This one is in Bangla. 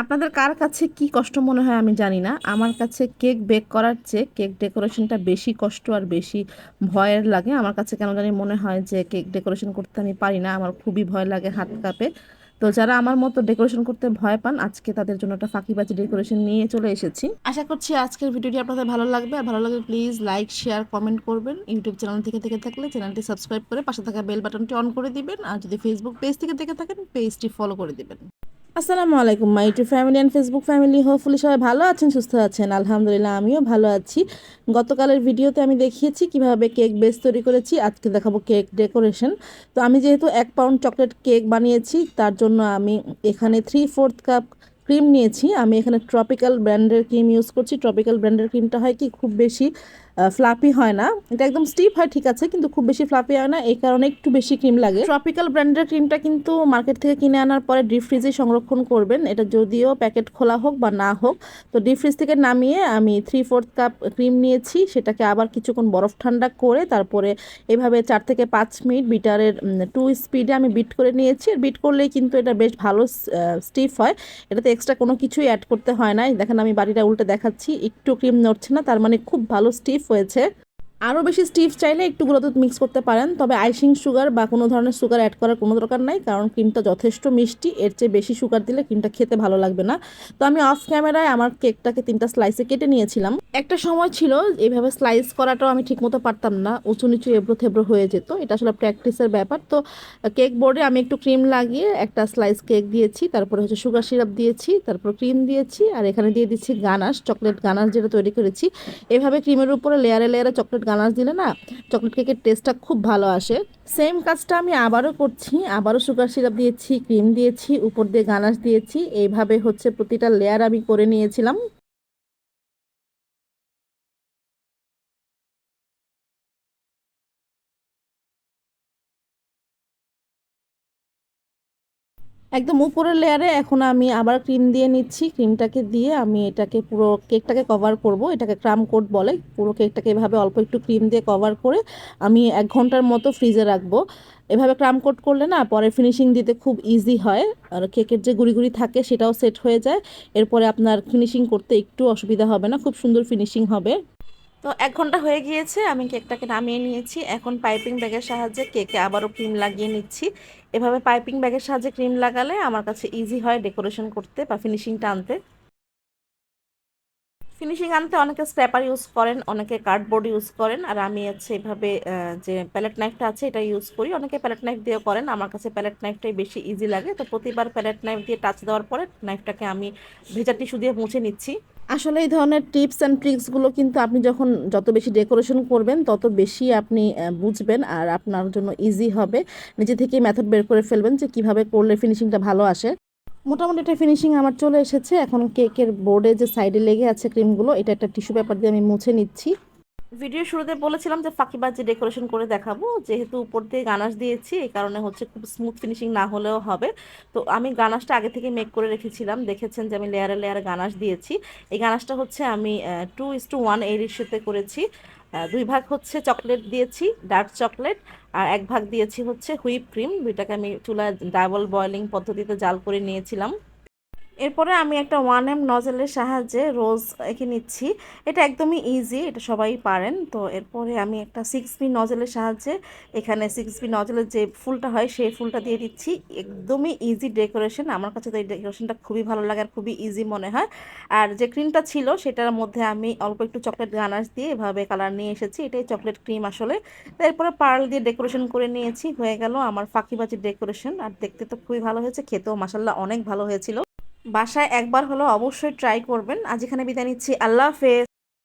আপনাদের কার কাছে কি কষ্ট মনে হয় আমি জানি না। আমার কাছে কেক বেক করার চেয়ে কেক ডেকোরেশনটা বেশি কষ্ট আর বেশি ভয়ের লাগে। আমার কাছে কেন জানি মনে হয় যে কেক ডেকোরেশন করতে আমি পারি না। আমার খুবই ভয় লাগে হাত কাঁপে। তো যারা আমার মতো ডেকোরেশন করতে ভয় পান, আজকে তাদের জন্য একটা ফাঁকিবাজি ডেকোরেশন নিয়ে চলে এসেছি। আশা করছি আজকের ভিডিওটি আপনাদের ভালো লাগবে। আর ভালো লাগলে প্লিজ লাইক, শেয়ার, কমেন্ট করবেন। ইউটিউব চ্যানেল থেকে থেকে থাকলে চ্যানেলটি সাবস্ক্রাইব করে পাশে থাকা বেল বাটনটি অন করে দিবেন। আর যদি ফেসবুক পেজ থেকে দেখে থাকেন, পেজটি ফলো করে দিবেন। আসসালামু আলাইকুম my to family and Facebook family hopefully সবাই ভালো আছেন, সুস্থ আছেন। আলহামদুলিল্লাহ, আমিও ভালো আছি। গতকালের ভিডিওতে আমি দেখিয়েছি কীভাবে কেক বেস তৈরি করেছি, আজকে দেখাবো কেক ডেকোরেশন। তো আমি যেহেতু এক পাউন্ড চকলেট কেক বানিয়েছি, তার জন্য আমি এখানে থ্রি ফোর্থ কাপ ক্রিম নিয়েছি। আমি এখানে ট্রপিক্যাল ব্র্যান্ডের ক্রিম ইউজ করছি। ট্রপিক্যাল ব্র্যান্ডের ক্রিমটা হয় কি, খুব বেশি ফ্লাপি হয় না। এটা একদম স্টিপ হয়, ঠিক আছে, কিন্তু খুব বেশি ফ্লাপি হয় না। এই কারণে একটু বেশি ক্রিম লাগে। ট্রপিক্যাল ব্র্যান্ডের ক্রিমটা কিন্তু মার্কেট থেকে কিনে আনার পরে ডিপ ফ্রিজে সংরক্ষণ করবেন। এটা যদিও প্যাকেট খোলা হোক বা না হোক, তো ডিপ ফ্রিজ থেকে নামিয়ে আমি থ্রি ফোর্থ কাপ ক্রিম নিয়েছি। সেটাকে আবার কিছুক্ষণ বরফ ঠান্ডা করে তারপরে এভাবে চার থেকে পাঁচ মিনিট বিটারের টু স্পিডে আমি বিট করে নিয়েছি। আর বিট করলেই কিন্তু এটা বেশ ভালো স্টিফ হয়। এটাতে এক্সট্রা কোনো কিছুই অ্যাড করতে হয় না দেখেন আমি বাড়িটা উল্টে দেখাচ্ছি। একটু ক্রিম নড়ছে না, তার মানে খুব ভালো স্টিফ হয়েছে। আরও বেশি স্টিফ চাইলে একটু গুঁড়ো দুধ মিক্স করতে পারেন, তবে আইসিং সুগার বা কোনো ধরনের সুগার অ্যাড করার কোনো দরকার নাই, কারণ ক্রিমটা যথেষ্ট মিষ্টি, এর চেয়ে বেশি সুগার দিলে ক্রিমটা খেতে ভালো লাগবে না। তো আমি অফ ক্যামেরায় আমার কেকটাকে তিনটা স্লাইসে কেটে নিয়েছিলাম। একটা সময় ছিল, এইভাবে স্লাইস করাটাও আমি ঠিকমতো পারতাম না উঁচু নিচু এবড়ো থেবড়ো হয়ে যেত, এটা আসলে প্র্যাকটিসের ব্যাপার। তো কেক বোর্ডে আমি একটু ক্রিম লাগিয়ে একটা স্লাইস কেক দিয়েছি, তারপরে হচ্ছে সুগার সিরাপ দিয়েছি, তারপর ক্রিম দিয়েছি, আর এখানে দিয়ে দিচ্ছি গানাশ চকলেট গানাশ যেটা তৈরি করেছি। এভাবে ক্রিমের উপরে লেয়ারে লেয়ারে চকলেট গানাশ দিলে না চকলেট কেকের টেস্টটা খুব ভালো আসে। সেম কাজটা আমি আবারও করছি, আবারও সুগার সিরাপ দিয়েছি ক্রিম দিয়েছি, উপর দিয়ে গানাশ দিয়েছি। এইভাবে হচ্ছে প্রতিটা লেয়ার আমি করে নিয়েছিলাম। একদম উপরের লেয়ারে এখন আমি আবার ক্রিম দিয়ে নিচ্ছি। ক্রিমটাকে দিয়ে আমি এটাকে পুরো কেকটাকে কভার করব। এটাকে ক্রাম কোট বলে। পুরো কেকটাকে এভাবে অল্প একটু ক্রিম দিয়ে কভার করে আমি এক ঘণ্টার মতো ফ্রিজে রাখব। এভাবে ক্রাম কোট করলে না পরে ফিনিশিং দিতে খুব ইজি হয়। আর কেকের যে গুড়ি থাকে সেটাও সেট হয়ে যায়। এরপরে আপনার ফিনিশিং করতে একটু অসুবিধা হবে না। খুব সুন্দর ফিনিশিং হবে। তো এক ঘণ্টা হয়ে গিয়েছে, আমি কেকটাকে নামিয়ে নিয়েছি। এখন পাইপিং ব্যাগের সাহায্যে কেকে আবারও ক্রিম লাগিয়ে নিচ্ছি। এভাবে পাইপিং ব্যাগের সাহায্যে ক্রিম লাগালে আমার কাছে ইজি হয় ডেকোরেশন করতে বা ফিনিশিংটা আনতে। ফিনিশিং আনতে অনেকে স্ক্র্যাপার ইউজ করেন, অনেকে কার্ডবোর্ড ইউজ করেন, আর আমি হচ্ছে এভাবে যে প্যালেট নাইফটা আছে এটা ইউজ করি। অনেকে প্যালেট নাইফ দিয়েও করেন, আমার কাছে প্যালেট নাইফটাই বেশি ইজি লাগে। তো প্রতিবার প্যালেট নাইফ দিয়ে টাচ দেওয়ার পরে নাইফটাকে আমি ভেজা টিস্যু দিয়ে মুছে নিচ্ছি। আসলে এই ধরনের টিপস অ্যান্ড ট্রিক্সগুলো কিন্তু আপনি যখন যত বেশি ডেকোরেশন করবেন, তত বেশি আপনি বুঝবেন আর আপনার জন্য ইজি হবে। নিজে থেকেই মেথড বের করে ফেলবেন যে কীভাবে করলে ফিনিশিংটা ভালো আসে। মোটামুটি একটা ফিনিশিং আমার চলে এসেছে। এখন কেকের বোর্ডে যে সাইডে লেগে আছে ক্রিমগুলো এটা একটা টিস্যু পেপার দিয়ে আমি মুছে নিচ্ছি। ভিডিও শুরুতে বলেছিলাম যে ফাঁকিবাজি ডেকোরেশন করে দেখাবো, যেহেতু উপর দিয়ে গানাশ দিয়েছি, এই কারণে হচ্ছে খুব স্মুথ ফিনিশিং না হলেও হবে। তো আমি গানাশটা আগে থেকে মেক করে রেখেছিলাম, দেখেছেন যে আমি লেয়ারে লেয়ারে গানাশ দিয়েছি। এই গানাশটা হচ্ছে আমি টু ইস টু ওয়ান এই রেশিওতে করেছি। দুই ভাগ হচ্ছে চকলেট দিয়েছি ডার্ক চকলেট আর এক ভাগ দিয়েছি হচ্ছে হুইপ ক্রিম দুইটাকে আমি চুলায় ডাবল বয়লিং পদ্ধতিতে জাল করে নিয়েছিলাম। এরপরে আমি একটা ওয়ান এম নজেলের সাহায্যে রোজ এঁকে নিচ্ছি। এটা একদমই ইজি এটা সবাই পারেন। তো এরপরে আমি একটা সিক্স বি নজেলের সাহায্যে এখানে সিক্স বি নজেলের যে ফুলটা হয়, সেই ফুলটা দিয়ে দিচ্ছি। একদমই ইজি ডেকোরেশন আমার কাছে তো এই ডেকোরেশনটা খুবই ভালো লাগে আর খুবই ইজি মনে হয়। আর যে ক্রিমটা ছিল, সেটার মধ্যে আমি অল্প একটু চকলেট গানার্স দিয়ে এভাবে কালার নিয়ে এসেছি। এটাই চকলেট ক্রিম আসলে। এরপরে পার্ল দিয়ে ডেকোরেশন করে নিয়েছি। হয়ে গেল আমার ফাঁকিবাজির ডেকোরেশন আর দেখতে তো খুবই ভালো হয়েছে, খেতেও মাসাল্লাহ অনেক ভালো হয়েছিল। বাসায় একবার হলো অবশ্যই ট্রাই করবেন। আজ এখানে বিদায় নিচ্ছি। আল্লাহ হাফেজ।